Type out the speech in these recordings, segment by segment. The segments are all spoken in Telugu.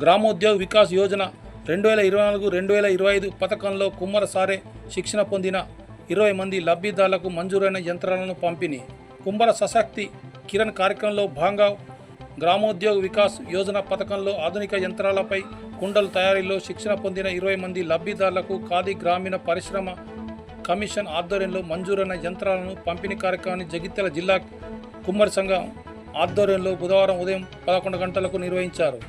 గ్రామోద్యోగ వికాస్ యోజన రెండు వేల ఇరవై నాలుగు రెండు వేల ఇరవై ఐదు పథకంలో కుమ్మరసారే శిక్షణ పొందిన ఇరవై మంది లబ్ధిదారులకు మంజూరైన యంత్రాలను పంపిణీ. కుమ్మర సశక్తి కిరణ్ కార్యక్రమంలో భాగంగా గ్రామోద్యోగ వికాస్ యోజన పథకంలో ఆధునిక యంత్రాలపై కుండల తయారీలో శిక్షణ పొందిన ఇరవై మంది లబ్ధిదారులకు ఖాదీ గ్రామీణ పరిశ్రమ కమిషన్ ఆధ్వర్యంలో మంజూరైన యంత్రాలను పంపిణీ కార్యక్రమాన్ని జగిత్యాల జిల్లా కుమ్మరి సంఘం ఆధ్వర్యంలో బుధవారం ఉదయం పదకొండు గంటలకు నిర్వహించారు.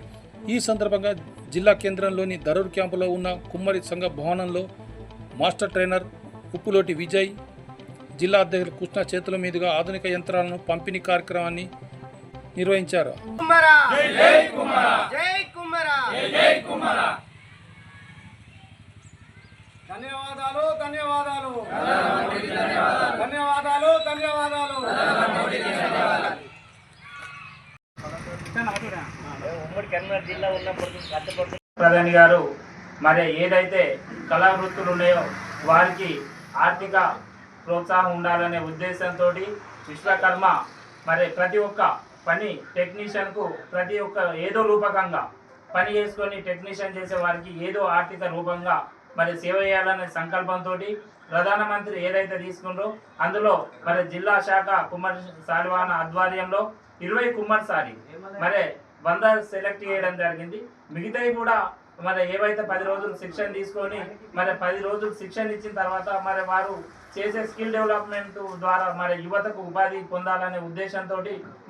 ఈ సందర్భంగా జిల్లా కేంద్రంలోని దరూర్ క్యాంపులో ఉన్న కుమ్మరి సంఘ భవనంలో మాస్టర్ ట్రైనర్ ఉప్పులోటి విజయ్ జిల్లా అధ్యక్షులు కృష్ణ చేతుల మీదుగా ఆధునిక యంత్రాలను పంపిణీ కార్యక్రమాన్ని నిర్వహించారు. కుమ్మరా! జై కుమ్మరా! ధన్యవాదాలు. ప్రధాని గారు మరి ఏదైతే కళావృత్తులు ఉన్నాయో వారికి ఆర్థిక ప్రోత్సాహం ఉండాలనే ఉద్దేశంతో విశ్వకర్మ మరి ప్రతి ఒక్క పని టెక్నీషియన్కు ప్రతి ఒక్క ఏదో రూపకంగా పని చేసుకొని టెక్నీషియన్ చేసే వారికి ఏదో ఆర్థిక రూపంగా మరి సేవ చేయాలనే సంకల్పంతో ప్రధానమంత్రి ఏదైతే తీసుకుందో అందులో మరి జిల్లా శాఖ కుమ్మర్ సాల్వాన ఆధ్వర్యంలో ఇరవై కుమ్మర్ సారి మరి వంద సెలెక్ట్ చేయడం జరిగింది. మిగతాయి కూడా మరి ఏవైతే పది రోజులు శిక్షణ తీసుకొని మరి పది రోజులు శిక్షణ ఇచ్చిన తర్వాత మరి వారు చేసే స్కిల్ డెవలప్మెంట్ ద్వారా మరి యువతకు ఉపాధి పొందాలనే ఉద్దేశంతో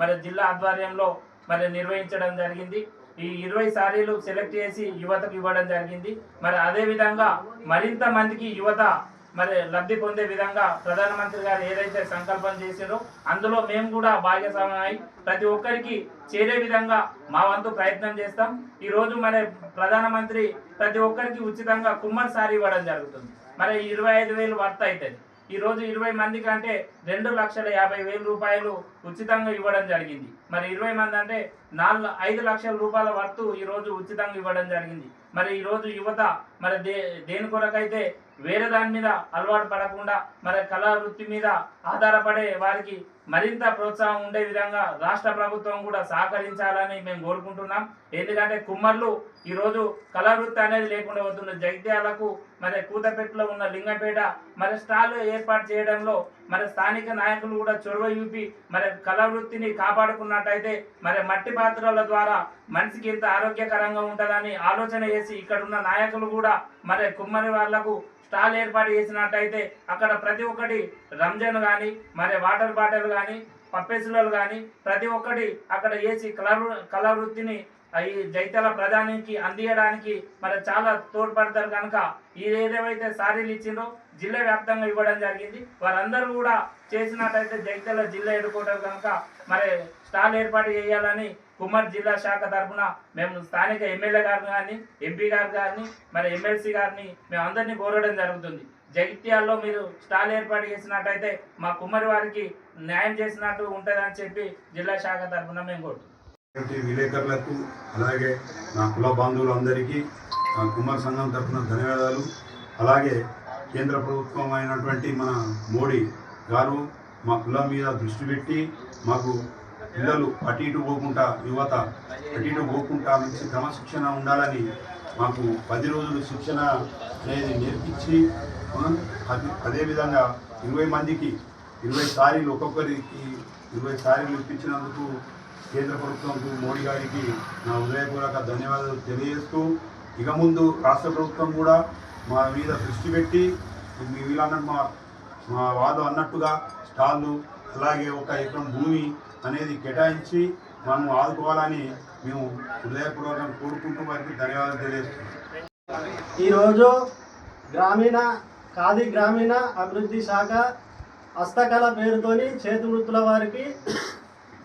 మరి జిల్లా ఆధ్వర్యంలో మరి నిర్వహించడం జరిగింది. ఈ ఇరవై సారీలు సెలెక్ట్ చేసి యువతకు ఇవ్వడం జరిగింది. మరి అదేవిధంగా మరింత మందికి యువత మరి లబ్ధి పొందే విధంగా ప్రధానమంత్రి గారు ఏదైతే సంకల్పం చేసారో అందులో మేము కూడా భాగస్వామ్యమై ప్రతి ఒక్కరికి చేరే విధంగా మా వంతు ప్రయత్నం చేస్తాం. ఈ రోజు మరి ప్రధానమంత్రి ప్రతి ఒక్కరికి ఉచితంగా కుమ్మర్ సారీ ఇవ్వడం జరుగుతుంది. మరి ఇరవై ఐదు వేలు వర్త అవుతుంది. ఈ రోజు ఇరవై మంది కంటే రెండు లక్షల యాభై వేల రూపాయలు ఉచితంగా ఇవ్వడం జరిగింది. మరి ఇరవై మంది అంటే నాలుగు ఐదు లక్షల రూపాయల వరకు ఈరోజు ఉచితంగా ఇవ్వడం జరిగింది. మరి ఈరోజు యువత మరి దే దేని కొరకైతే వేరే దాని మీద అలవాటు పడకుండా మరి కళా వృత్తి మీద ఆధారపడే వారికి మరింత ప్రోత్సాహం ఉండే విధంగా రాష్ట్ర ప్రభుత్వం కూడా సహకరించాలని మేము కోరుకుంటున్నాం. ఎందుకంటే కుమ్మర్లు ఈరోజు కళావృత్తి కళా వృత్తి అనేది లేకుండా వస్తున్న జగిత్యాలకు మరి కూతపెట్టులో ఉన్న లింగంపేట మరి స్టాల్ ఏర్పాటు చేయడంలో మరి స్థానిక నాయకులు కూడా చొరవ చూపి మరి కళా వృత్తిని కాపాడుకున్నట్టయితే మరి మట్టి పాత్రల ద్వారా మనిషికి ఎంత ఆరోగ్యకరంగా ఉంటుందని ఆలోచన చేసి ఇక్కడ ఉన్న నాయకులు కూడా మరి కుమ్మరి వాళ్ళకు స్టాల్ ఏర్పాటు చేసినట్టయితే అక్కడ ప్రతి ఒక్కటి రంజాన్ కానీ మరి వాటర్ బాటిల్ కానీ పప్పెసులు కానీ ప్రతి ఒక్కటి అక్కడ వేసి కలర్ కళావృత్తిని ఈ జైతల ప్రధానికి అందియడానికి మరి చాలా తోడ్పడతారు కనుక ఇది ఏదేవైతే సారీలు ఇచ్చిందో జిల్లా వ్యాప్తంగా ఇవ్వడం జరిగింది. వారందరూ కూడా చేసినట్టయితే జైతల జిల్లా ఎడుకోవడం కనుక మరి స్టాల్ ఏర్పాటు చేయాలని కుమ్మర్ జిల్లా శాఖ తరఫున మేము స్థానిక ఎమ్మెల్యే గారిని కానీ ఎంపీ గారు గారిని మరి ఎమ్మెల్సీ గారిని మేము అందరినీ కోరడం జరుగుతుంది. జగిత్యాల్లో మీరు స్టాల్ ఏర్పాటు చేసినట్టయితే మా కుమ్మరి వారికి న్యాయం చేసినట్టు ఉంటుందని చెప్పి జిల్లా శాఖ తరఫున మేము కోరుతున్నాం. విలేకరులకు అలాగే నా కుల బంధువులందరికీ నా కుమార్ సంఘం తరఫున ధన్యవాదాలు. అలాగే కేంద్ర ప్రభుత్వం అయినటువంటి మన మోడీ గారు మా కులం మీద దృష్టి పెట్టి మాకు పిల్లలు అటు ఇటు పోకుండా యువత అటు ఇటు పోకుండా మంచి క్రమశిక్షణ ఉండాలని మాకు పది రోజులు శిక్షణ అనేది నేర్పించి అది అదేవిధంగా ఇరవై మందికి ఇరవై సారీలు ఒక్కొక్కరికి ఇరవై సారీలు ఇప్పించినందుకు కేంద్ర ప్రభుత్వంకు మోడీ గారికి నా హృదయపూర్వక ధన్యవాదాలు తెలియజేస్తూ ఇక ముందు రాష్ట్ర ప్రభుత్వం కూడా మా మీద దృష్టి పెట్టి మీ వీళ్ళన్నట్టు మా మా వాళ్ళు అన్నట్టుగా స్టాళ్ళు అలాగే ఒక ఎకరం భూమి అనేది కేటాయించి మనం ఆదుకోవాలని మేము హృదయపూర్వకంగా కోరుకుంటూ వారికి ధన్యవాదాలు తెలియజేస్తున్నాం. ఈరోజు గ్రామీణ ఖాదీ గ్రామీణ అభివృద్ధి శాఖ హస్తకళ పేరుతోని చేతి వృత్తుల వారికి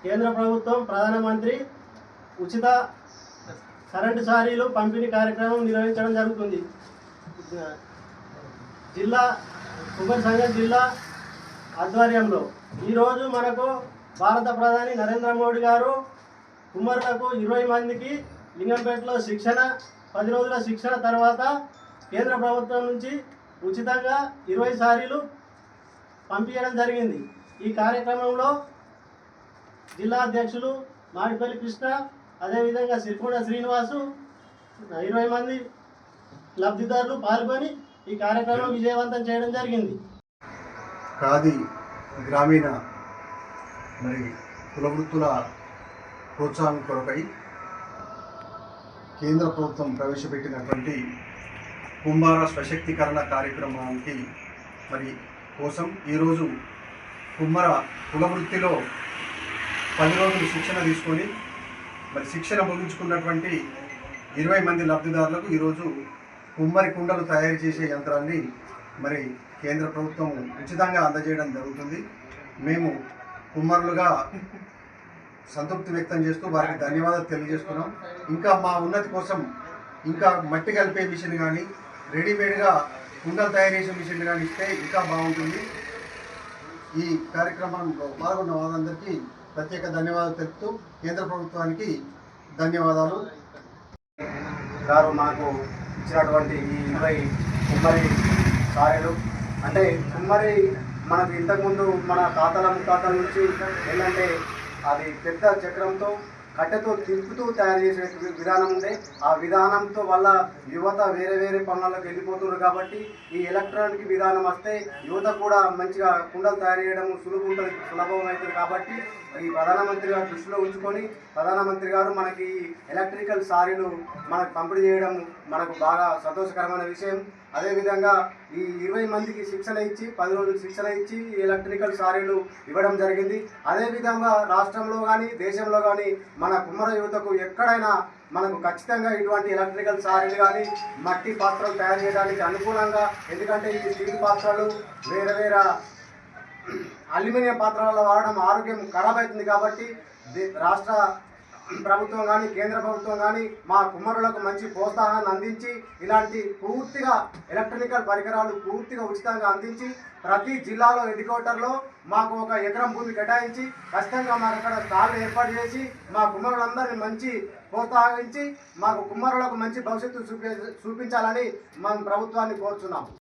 కేంద్ర ప్రభుత్వం ప్రధానమంత్రి ఉచిత కరెంటు సారీలు పంపిణీ కార్యక్రమం నిర్వహించడం జరుగుతుంది. జిల్లా కుమ్మరి సంఘం జిల్లా ఆధ్వర్యంలో ఈరోజు మనకు భారత ప్రధాని నరేంద్ర మోడీ గారు కుమారులకు ఇరవై మందికి లింగంపేటలో శిక్షణ పది రోజుల శిక్షణ తర్వాత కేంద్ర ప్రభుత్వం నుంచి ఉచితంగా ఇరవై సారీలు పంపించడం జరిగింది. ఈ కార్యక్రమంలో జిల్లా అధ్యక్షులు మాడిపల్లి కృష్ణ అదేవిధంగా సిరికొండ శ్రీనివాసు ఇరవై మంది లబ్ధిదారులు పాల్గొని ఈ కార్యక్రమం విజయవంతం చేయడం జరిగింది. ఖాదీ గ్రామీణ మరి కులవృత్తుల ప్రోత్సాహం కొరకై కేంద్ర ప్రభుత్వం ప్రవేశపెట్టినటువంటి కుంభార స్వశక్తీకరణ కార్యక్రమానికి మరి కోసం ఈరోజు కుమ్మర కులవృత్తిలో పది రోజులు శిక్షణ తీసుకొని మరి శిక్షణ ముగించుకున్నటువంటి ఇరవై మంది లబ్ధిదారులకు ఈరోజు కుమ్మరి కుండలు తయారు చేసే యంత్రాన్ని మరి కేంద్ర ప్రభుత్వం ఉచితంగా అందజేయడం జరుగుతుంది. మేము కుమ్మరులుగా సంతృప్తి వ్యక్తం చేస్తూ వారికి ధన్యవాదాలు తెలియజేస్తున్నాం. ఇంకా మా ఉన్నతి కోసం ఇంకా మట్టి కలిపే మిషన్ కానీ రెడీమేడ్గా కుండలు తయారు చేసే మిషన్ కానీ ఇస్తే ఇంకా బాగుంటుంది. ఈ కార్యక్రమంలో పాల్గొన్న వారందరికీ ప్రత్యేక ధన్యవాదాలు తెలుపుతూ కేంద్ర ప్రభుత్వానికి ధన్యవాదాలు. గారు నాకు ఇచ్చినటువంటి ఈ ఇరవై కుమ్మరి సారెలు. అంటే కుమ్మరి మనకు ఇంతకుముందు మన తాతల ముత్తాతల నుంచి ఏంటంటే అది పెద్ద చక్రంతో కట్టెతో తిప్పుతూ తయారు చేసే విధానం ఉండే. ఆ విధానంతో వల్ల యువత వేరే వేరే పనులకు వెళ్ళిపోతున్నారు కాబట్టి ఈ ఎలక్ట్రానిక్ విధానం వస్తే యువత కూడా మంచిగా కుండలు తయారు చేయడం సులువు ఉంటుంది సులభం అవుతుంది కాబట్టి ఈ ప్రధానమంత్రి గారు దృష్టిలో ఉంచుకొని ప్రధానమంత్రి గారు మనకి ఎలక్ట్రికల్ సారీలు మనకు పంపిణీ చేయడం మనకు బాగా సంతోషకరమైన విషయం. అదేవిధంగా ఈ ఇరవై మందికి శిక్షణ ఇచ్చి పది రోజులు శిక్షణ ఇచ్చి ఎలక్ట్రికల్ సారీలు ఇవ్వడం జరిగింది. అదేవిధంగా రాష్ట్రంలో కానీ దేశంలో కానీ మన కుమ్మర యువతకు ఎక్కడైనా మనకు ఖచ్చితంగా ఇటువంటి ఎలక్ట్రికల్ సారీలు కానీ మట్టి పాత్రలు తయారు చేయడానికి అనుకూలంగా ఎందుకంటే ఈ స్టీల్ పాత్రలు వేరే వేరే అల్యూమినియం పాత్రలలో వాడడం ఆరోగ్యం ఖరాబ్ అవుతుంది కాబట్టి దే- రాష్ట్ర ప్రభుత్వం కానీ కేంద్ర ప్రభుత్వం కానీ మా కుమ్మరులకు మంచి ప్రోత్సాహాన్ని అందించి ఇలాంటి పూర్తిగా ఎలక్ట్రానికల్ పరికరాలు పూర్తిగా ఉచితంగా అందించి ప్రతి జిల్లాలో హెడ్ మాకు ఒక ఎకరం భూమి కేటాయించి ఖచ్చితంగా మాకు అక్కడ స్టాల్ ఏర్పాటు చేసి మా కుమ్మరులందరినీ మంచి ప్రోత్సహించి మాకు కుమ్మరులకు మంచి భవిష్యత్తు చూపి చూపించాలని మనం ప్రభుత్వాన్ని కోరుచున్నాం